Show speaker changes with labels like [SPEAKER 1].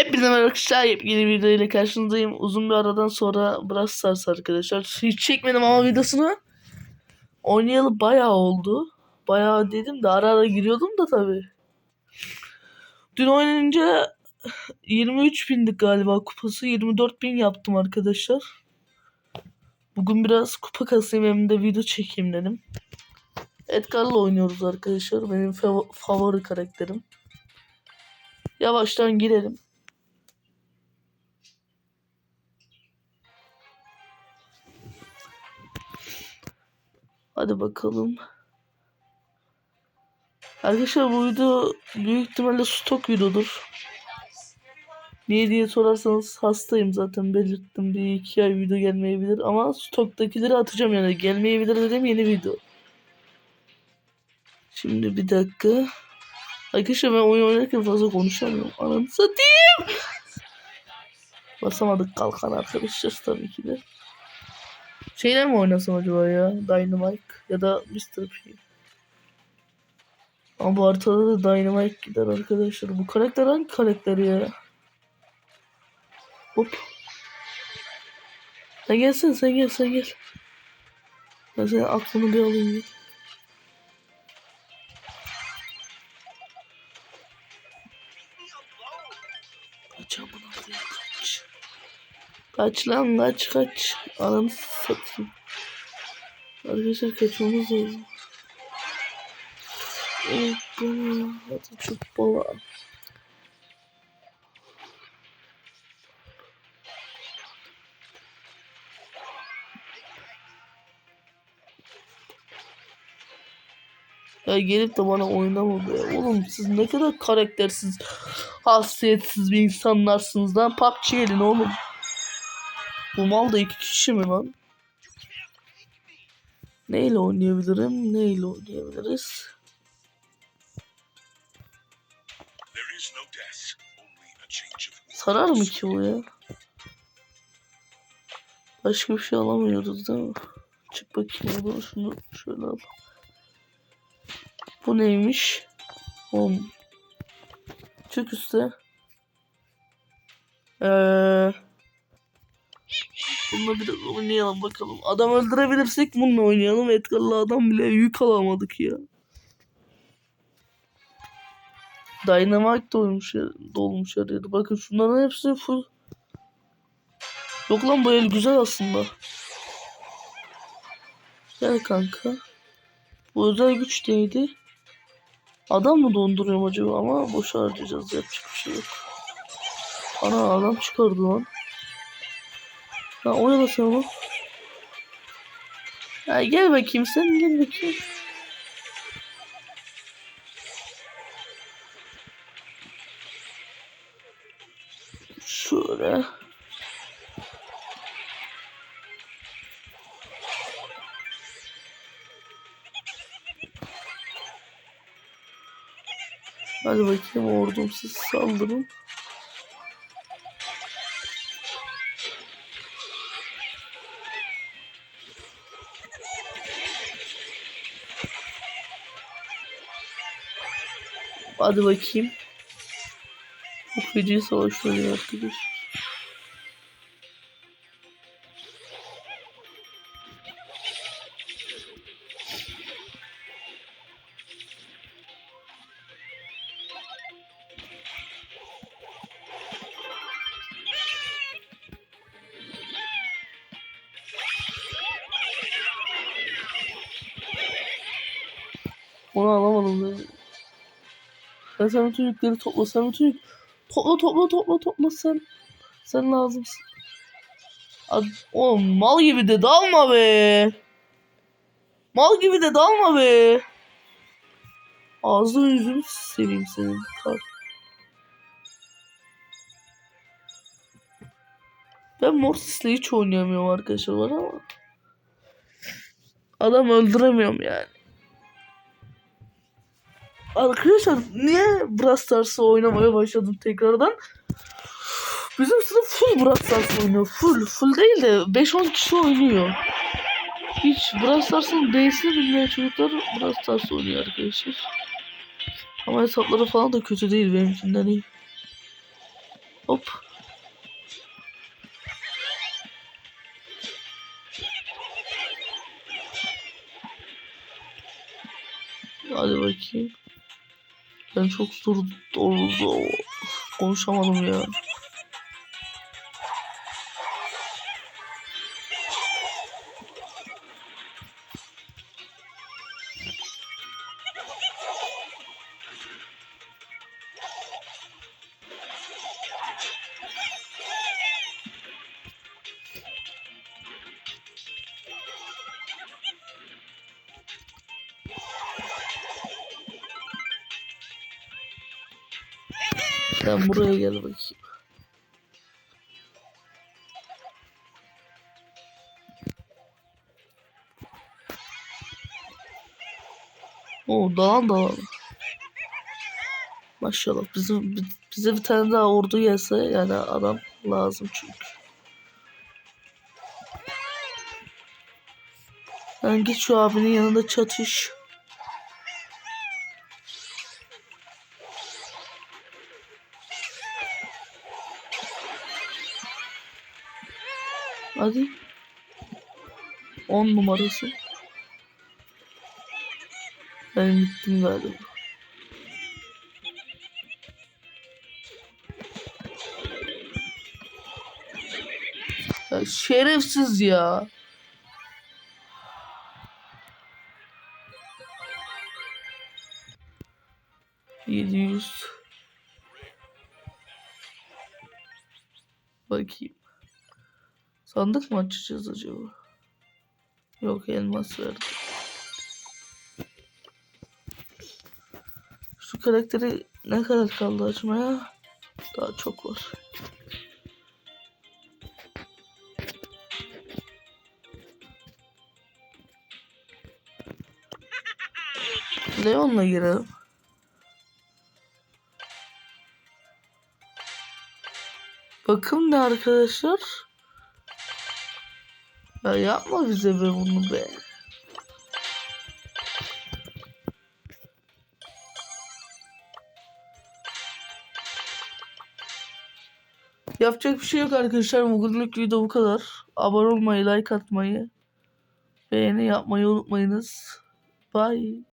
[SPEAKER 1] Hepinize merhaba arkadaşlar. Yeni video ile karşınızdayım. Uzun bir aradan sonra Brawl Stars arkadaşlar. Hiç çekmedim ama videosunu. Oynayalı bayağı oldu. Bayağı dedim de ara ara giriyordum da tabii. Dün oynayınca 23 bindik galiba kupası. 24 bin yaptım arkadaşlar. Bugün biraz kupa kasayım hem de video çekeyim dedim. Edgar'la oynuyoruz arkadaşlar. Benim fav- favori karakterim. Yavaştan girelim. Hadi bakalım. Arkadaşlar bu video büyük ihtimalle stok videodur. Niye diye sorarsanız hastayım zaten belirttim. Bir iki ay video gelmeyebilir ama stoktakileri atacağım yani. Gelmeyebilir dedim yeni video. Şimdi bir dakika. Arkadaşlar ben oyun oynarken fazla konuşamıyorum. Ananı satayım. Basamadık kalkan arkadaşlar tabii ki de. Şeyler mi oynasam acaba ya? Dynamite ya da Mr. P. Ama bu haritada da Dynamite gider arkadaşlar. Bu karakter hangi karakter ya? Hop. Sen gelsin sen gel sen gel. Ben senin aklını bir alayım ya. Kaç amına. Kaç lan kaç kaç. Ananı satayım. Arkadaşlar kaçmamız lazım. Evet bana. Hadi çok bala. Ya gelip de bana oynama be. Oğlum siz ne kadar karaktersiz, hasiyetsiz bir insanlarsınız lan. PUBG gelin oğlum. Bu mal da iki kişi mi lan? Neyle oynayabilirim? Neyle oynayabiliriz? Sarar mı ki bu ya? Başka bir şey alamıyoruz değil mi? Çık bakayım buradan şunu şöyle al. Bu neymiş? Oğlum. Çık üstte. Eee. Bununla biraz oynayalım bakalım. Adam öldürebilirsek bununla oynayalım. Edgar'la adam bile yük alamadık ya. Dynamite dolmuş dolmuş her yeri. Bakın şunların hepsi full. Yok lan bu el güzel aslında. Gel kanka. Bu özel güç neydi? Adam mı donduruyorum acaba ama boş harcayacağız yapacak bir şey yok. Ana adam çıkardı lan. Ha sen onu. Ha, gel bakayım sen gel bakayım. Şöyle. Hadi bakayım ordum saldırın. Hadi bakayım. Bu feci savaş oluyor arkadaş. Onu alamadım ben. Sen bütün topla. Sen bütün. Topla topla topla topla sen. Sen lazımsın. Ad... Oğlum mal gibi de dalma be. Mal gibi de dalma be. Ağzını yüzünü seveyim senin. Kar. Ben Mortis'le hiç oynayamıyorum arkadaşlar ama. Adam öldüremiyorum yani. Arkadaşlar niye Brawl Stars'ı oynamaya başladım tekrardan? Bizim sınıf full Brawl Stars oynuyor. Full. Full değil de 5-10 kişi oynuyor. Hiç Brawl Stars'ın D'sini bilmeyen çocuklar Brawl Stars oynuyor arkadaşlar. Ama hesapları falan da kötü değil benimkinden iyi. Hop. Hadi bakayım. Ben çok zor oldu. Konuşamadım ya. Sen buraya gel bakayım. Oo dalan dalan. Maşallah bizim bi- bize bir tane daha ordu gelse yani adam lazım çünkü. Sen git şu abinin yanında çatış. Hadi. 10 numarası. Ben bittim galiba. Ya şerefsiz ya. Yedi yüz. Bakayım. Sandık mı açacağız acaba? Yok elmas verdi. Şu karakteri ne kadar kaldı açmaya? Daha çok var. Leon'la girelim. Bakım ne arkadaşlar? Ya yapma bize be bunu be. Yapacak bir şey yok arkadaşlar. Bugünlük video bu kadar. Abone olmayı, like atmayı, beğeni yapmayı unutmayınız. Bye.